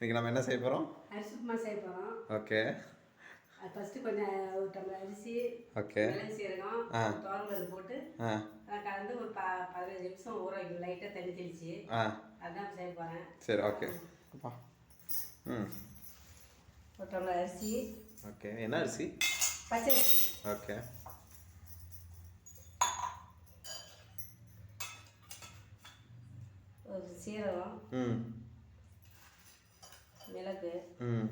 இன்னைக்கு நம்ம என்ன செய்ய போகிறோம் அரிசி உப்புமா செய்ய போகிறோம் ஓகே. ஃபஸ்ட்டு கொஞ்சம் ஒரு டம்ளர் அரிசி ஓகே. சீரகம். தோரம்பருப்பு போட்டு கலந்து ஒரு ப பதினஞ்சு நிமிஷம் ஊற வைக்கணும். லைட்டாக தண்ணி தெளிச்சு. அதான் செய்ய போகிறேன் சரி ஓகே. ம். ஒரு டம்ளர் அரிசி. ஓகே. என்ன அரிசி? பச்சை அரிசி. ஓகே. ஒரு சீரகம். ம். மிளகு. ம்.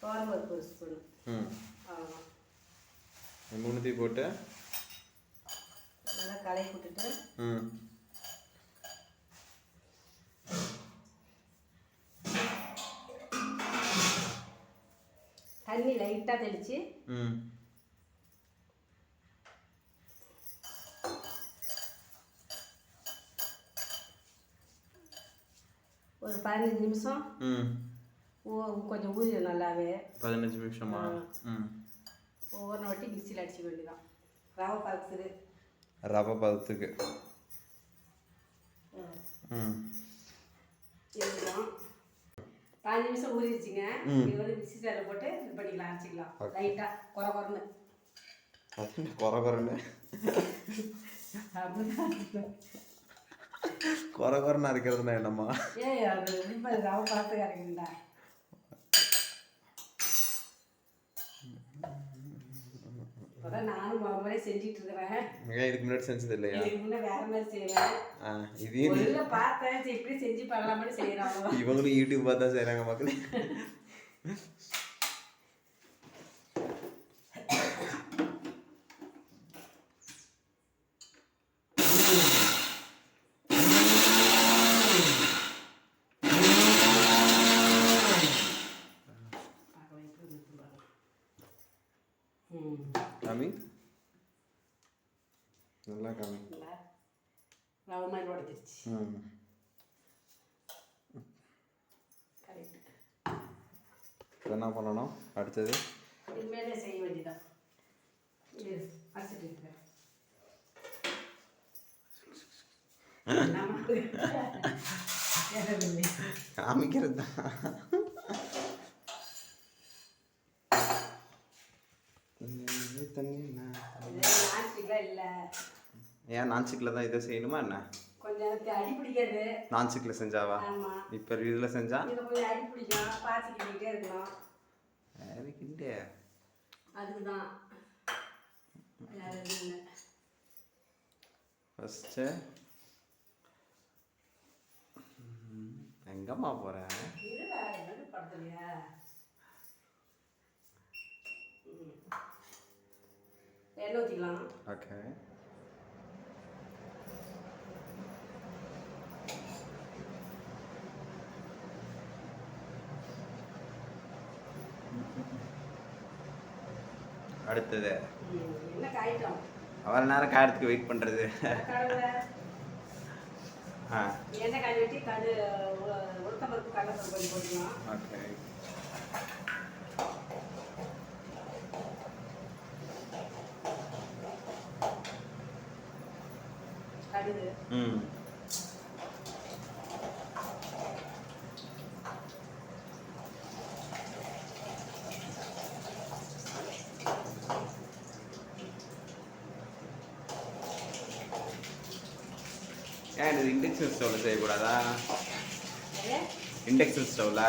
தோரம்பருப்பு ஒரு ஸ்பூன். ம். அவ்வளோதான் மூணுத்தையும் போட்டு. நல்லா கலக்கி விட்டுட்டு. ம். தண்ணி லைட்டாக தெளித்து ஒரு பதினஞ்சு நிமிஷம். ஊ கொஞ்சம் ஊதிடும் நல்லாவே. பதினஞ்சு நிமிஷமா? ஒவ்வொரு வாட்டி மிக்சியில் அடிச்சுக்க வேண்டியதான் ரவை பருத்துது ரவை பதத்துக்கு. பாஞ்சு நிமிஷம் ஊறிடுச்சுங்க. இது வந்து மிக்சி ஜாரில் போட்டு இது பண்ணிக்கலாம் அரைச்சிக்கலாம். லைட்டாக குறை குறைன்னு குறை குறைன்னு அப்படிதான் குறை குறைன்னு அரைக்கிறதுனா என்னம்மா? ஏய் அது பார்த்து இறங்குண்டா இப்போதான் நானும் முறை செஞ்சிட்டு இருக்கிறேன். இதுக்கு முன்னாடி செஞ்சது இல்லையா? இதுக்கு வேற மாதிரி செய்வேன். பார்த்தேன் சரி இப்படி செஞ்சு பண்ணலாம்னு செய்யறாங்க இவங்களும் யூடியூப் பார்த்தா செய்கிறாங்க மக்களே. காமி நல்லா காமி ரவை மாதிரி இப்போ என்ன பண்ணணும் அடுத்தது இனிமேலே செய்ய வேண்டியதான். காமிக்கிறது தான் தண்ணி என்ன? இது நான்ஸ்டிக்லாம் இல்லை ஏன் நான்சிக்கில் தான் இதை செய்யணுமா என்ன? நான்சிக்கில் செஞ்சாவா? இப்போ இதில் செஞ்சா? இதில் கொஞ்சம் அடி பிடிக்கும். பாத்தி கிட்டிகிட்டே இருக்கணும் வேலைக்கிட்டே அதுக்கு தான் வேற எதுவும் இல்லை. ஃபஸ்ட்டு எங்கம்மா போகிறேன். எண்ணெய் ஊற்றிக்கலாம் ஓகே அடுத்தது. அவ்வளோ நேரம் காயத்துக்கு வெயிட் பண்ணுறது ஆ. எண்ணெய் காய் வெட்டி கடு உளுத்தம்பருப்பு கடலைப்பருப்பு கொஞ்சம் போட்டுக்கலாம் ஓகே கடுகு ம் ஏன் இது இண்டக்ஷன் ஸ்டவ்வில் செய்யக்கூடாதா? இண்டக்ஷன் ஸ்டவ்வில்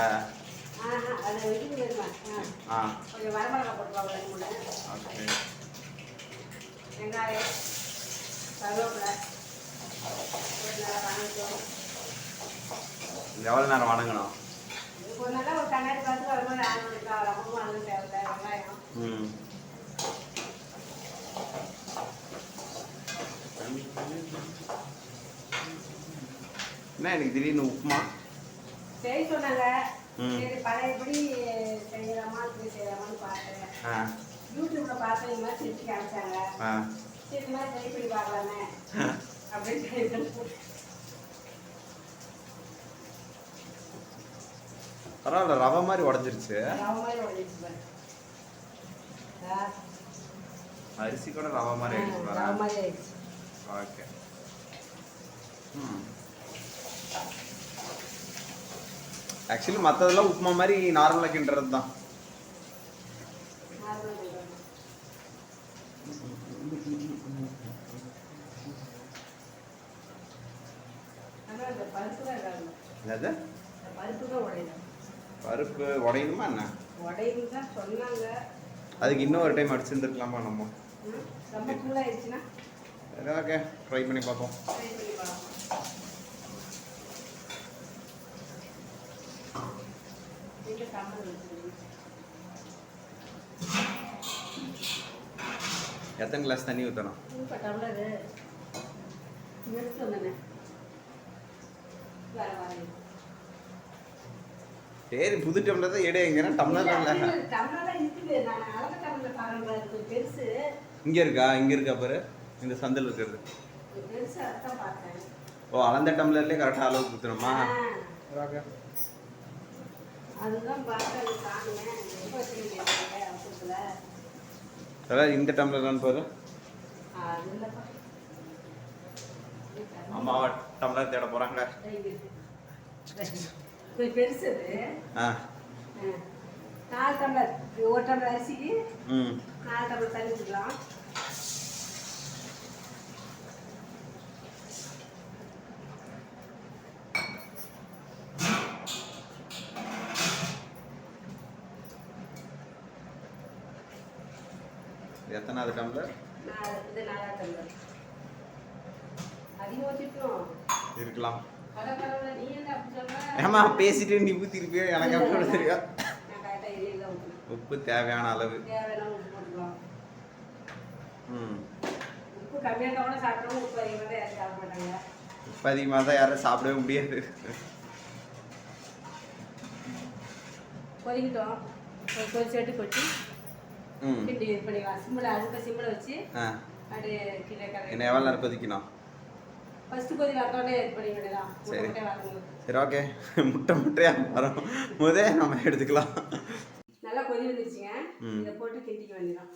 ஆ ஓகே. வெங்காயம் கருவேப்பிலை. எவ்வளோ நேரம் வணங்கணும்? இது கொஞ்ச நாளா ஒரு கண்ணாடி பார்த்து வரும்போது ஆரம்பிக்கலாம் ரொம்ப வதங்க தேவையில்ல வெங்காயம் ம் என்ன எனக்கு திடீர்னு உப்புமா? சரி சொன்னாங்க. ம். சரி பழையபடி செய்யலாமா இப்படி செய்யலாமான்னு பார்த்தேன். யூடியூப்ல பார்த்தேன் இந்த மாதிரி செஞ்சு காமிச்சாங்க. சரி இந்த மாதிரி ட்ரை பண்ணி பார்க்கலாமே. அப்படின்னு பரவாயில்ல ரவை மாதிரி உடஞ்சிருச்சு. அரிசி கூட ரவை மாதிரி ஆயிடுச்சு ஓகே. ஆக்சுவலி மற்றதெல்லாம் உப்புமா மாதிரி நார்மலாக கிண்டுறது தான் பருப்பு உடையணும் என்ன? அதுக்கு இன்னும் ஒரு டைம் அடிச்சிருந்துருக்கலாமா நம்ம? ஓகே ட்ரை பண்ணி பார்ப்போம் ட்ரை பண்ணி பார்க்கலாம் வீட்டில் சாம்பார் வச்சுருங்க எத்தனை கிளாஸ் தண்ணி ஊற்றணும் சரி புது டம்ளர் தான் எடைங்கிறேன் டம்ளர் இல்லை இங்கே இருக்கா? இங்கே இருக்கா பாரு. இந்த சந்தில் இருக்கிறது. ஓ அளந்த டம்ளர்லேயே கரெக்டாக அளவு ஊற்றணுமா ஆ, அதுதான் பார்த்தேன் அது காணுங்க ரொம்ப வச்சுருக்கீங்க அவசரத்தில் அதாவது இந்த டம்ளர்லான்னு பாரு. அம்மாவா டம்ளர் தேட போகிறாங்க ஆ. நாலு டம்ளர் ஒரு டம்ளர் அரிசிக்கு ம். நாலு டம்ளர் தண்ணி எத்தனாவது டம்ளர்? இது நாலாவது டம்ளர் இருக்கலாம். ஏமா பேசிட்டு நீ ஊற்றிருப்பியோ எனக்கு எப்படி தெரியும்? உப்பு தேவையான அளவு. உப்பு ம் அதிகமாக தான் யாரும் சாப்பிடவே முடியாது. கொதிக்கிட்டோம். கொதிச்சு கொட்டி கிண்டி இது பண்ணிக்கலாம் சிம்மில் அடுப்பை சிம்மில் வச்சு கீழே என்ன எவ்வளோ நேரம் கொதிக்கணும் ஃபஸ்ட்டு கொதி வரத்தோடனே இது பண்ணி வேண்டியதான் சரி. சரி ஓகே. முட்டை முட்டையாக வரும். முதே நம்ம எடுத்துக்கலாம். நல்லா கொதி வந்துருச்சுங்க. இதை போட்டு கிண்டிக்க வேண்டியதான்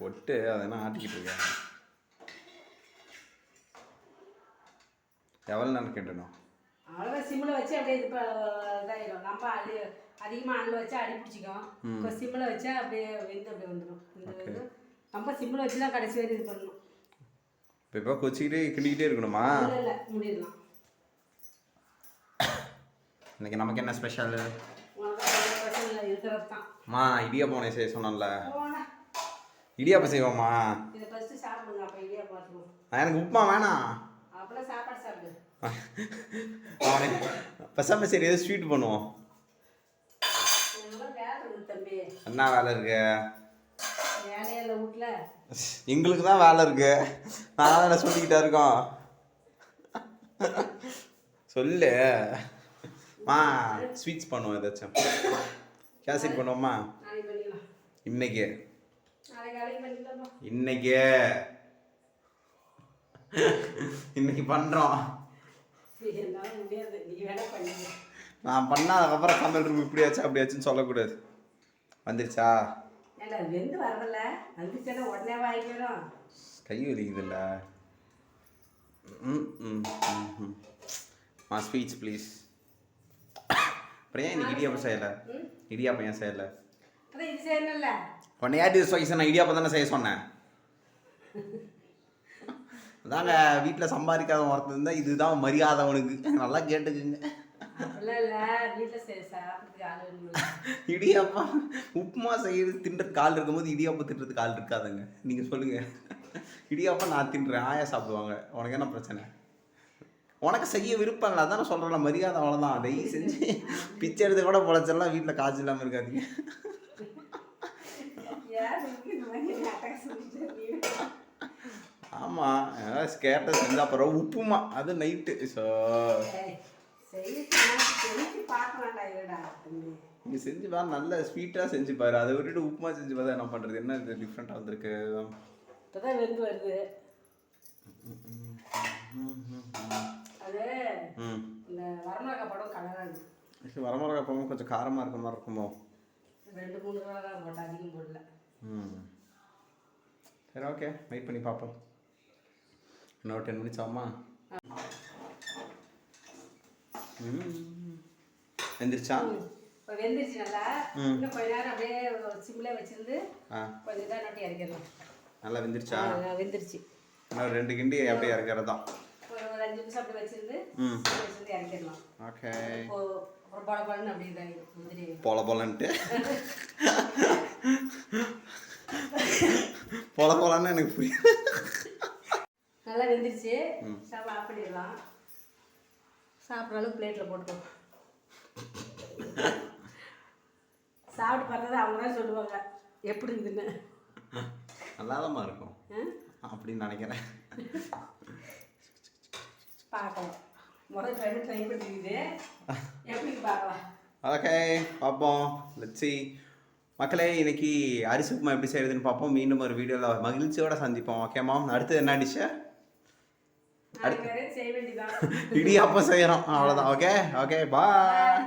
ஒட்டு அதெல்லாம் ஆட்டிக்கிட்டு இருக்கேன் எவ்வளோ நேரம் கிண்டணும்? அவ்வளோதான் சிம்மில் வச்சு அப்படியே இது இதாயிடும் நம்ம அது அதிகமாக அண்ணில் வச்சா அடி பிடிச்சிக்கும். இப்போ சிம்மில் வச்சா அப்படியே வெந்து அப்படியே வந்துடும் இந்த. இது நம்ம சிம்மில் வச்சு தான் கடைசி வரையும் இது பண்ணணும். இப்போ இப்போ கொச்சிக்கிட்டே கிண்டிக்கிட்டே இருக்கணுமா? இல்லை இல்லை மூடிடலாம். இன்னைக்கு நமக்கு என்ன ஸ்பெஷல் உனக்கு பிரச்சனை இல்லை இருக்கிறது தான் மா இடியாப்பம் உனக்கு செய்ய சொன்னேன்ல. போனா. இடியாப்பம் செய்வோமா? இதை ஃபஸ்ட்டு சாப்பிடுங்க அப்போ ஐடியா பார்த்துருவோம் எனக்கு உப்புமா வேணாம். பசாம சரி ஏதோ ஸ்வீட் பண்ணுவோம். என்ன வேலை இருக்கு? எங்களுக்கு தான் வேலை இருக்கு. நான் தானே சொல்லிக்கிட்டே இருக்கோம். சொல்லு. மா ஸ்வீட்ஸ் பண்ணுவோம் ஏதாச்சும். கேசரி பண்ணுவோமா? இன்னைக்கு. இன்னைக்கு. இன்னைக்கு பண்றோம். நான் பண்ணா அதுக்கப்புறம் சமையல் ரூம் இப்படியாச்சும் அப்படியாச்சுன்னு சொல்லக்கூடாது. வந்துருச்சா? ஏண்டா வெந்து வரதில்ல வந்துச்சுன்னா உடனே வாங்கிக்கிறோம் கை வலிக்குதுல்ல. ம் ம் ம், ம். ஸ்பீச் ப்ளீஸ் அப்புறம் ஏன் இன்னைக்கு இடியாப்பம் செய்யலை? இடியாப்பம் ஏன் செய்யலை? அதான் இது செய்யணும்ல. உன்னை இது வயசு நான் இடியாப்பம் தானே செய்ய சொன்னேன்? அதாங்க வீட்டில் சம்பாதிக்காத ஒருத்தர் இருந்தால் இதுதான் மரியாதை அவனுக்கு நல்லா கேட்டுக்குங்க. ஆள் இடியாப்பம் உப்புமா செய்யறது தின்ற கால் இருக்கும்போது இடியாப்பம் தின்றதுக்கு கால் இருக்காதுங்க. நீங்கள் சொல்லுங்கள் இடியாப்பம் நான் தின்றேன் ஆயா சாப்பிடுவாங்க. உனக்கு என்ன பிரச்சனை? உனக்கு செய்ய விருப்பம் இல்லை அதான் சொல்கிறேன் மரியாதை அவ்வளோதான் தயவு செஞ்சு பிச்சை எடுத்து கூட பொழைச்செல்லாம் வீட்டில் காசு இல்லாமல் இருக்காதீங்க. ஆமாம் கேட்டது செஞ்சா அப்புறம் உப்புமா அது நைட்டு ஸோ சொன்னா செஞ்சு பாரு நல்ல ஸ்வீட்டாக செஞ்சு பாரு. அதை விட்டுட்டு உப்புமா செஞ்சு பார்த்தா என்ன பண்ணுறது என்ன இது டிஃப்ரெண்ட்டாக வந்திருக்கு? இப்போதான் வெந்து வருது. அது ம். இந்த வரமிளகா படம் ஆக்சுவலி வரமிளகா பழமும் கொஞ்சம் காரமாக இருக்க மாதிரி இருக்குமோ? ரெண்டு மூணு மிளகா போட்டு அதிகம் போடல. ம். சரி ஓகே வெயிட் பண்ணி பார்ப்போம். இன்னொரு டென் மினிட்ஸ் ஆகுமா. வெந்துருச்சா இப்போ வெந்துருச்சு நல்லா. இன்னும் கொஞ்ச நேரம் அப்படியே சிம்மில் வச்சிருந்து கொஞ்சம் இதாக நோட்டி இறக்கிடலாம் நல்லா வெந்துருச்சா? வெந்துருச்சு. இன்னும் ரெண்டு கிண்டி அப்படியே இறக்கிறது தான் ஒரு ஒரு அஞ்சு நிமிஷம் அப்படி வச்சிருந்து இறக்கிடலாம் ஓகே. இப்போ அப்புறம் பல பழன்னு அப்படி இதாகிடும் முந்திரி. பொல பொலன்ட்டு? பொல பொலன்னு எனக்கு புரியுது. நல்லா வெந்துருச்சு. ஆஃப் பண்ணிடலாம் சாப்பிட்ற அளவுக்கு பிளேட்டில் போட்டுக்கோ. சாப்பிட்டு பார்த்தா அவங்க தான் சொல்லுவாங்க எப்படி இருக்குதுன்னு நல்லாதாம்மா இருக்கும்? அப்படின்னு நினைக்கிறேன். பார்க்கலாம். முதல் டைம் ட்ரை பண்ணிருக்குது எப்படி பார்க்கலாம். ஓகே பார்ப்போம். லட்சி மக்களே இன்னைக்கு அரிசி உப்புமா எப்படி செய்யறதுன்னு பார்ப்போம். மீண்டும் ஒரு வீடியோவில் மகிழ்ச்சியோட சந்திப்போம். ஓகேமா அடுத்து என்ன டிஷ்ஷு நாளைக்கு வேற செய்ய வேண்டியதான் இடியாப்பம் செய்கிறோம் அவ்வளோதான் ஓகே ஓகே பாய்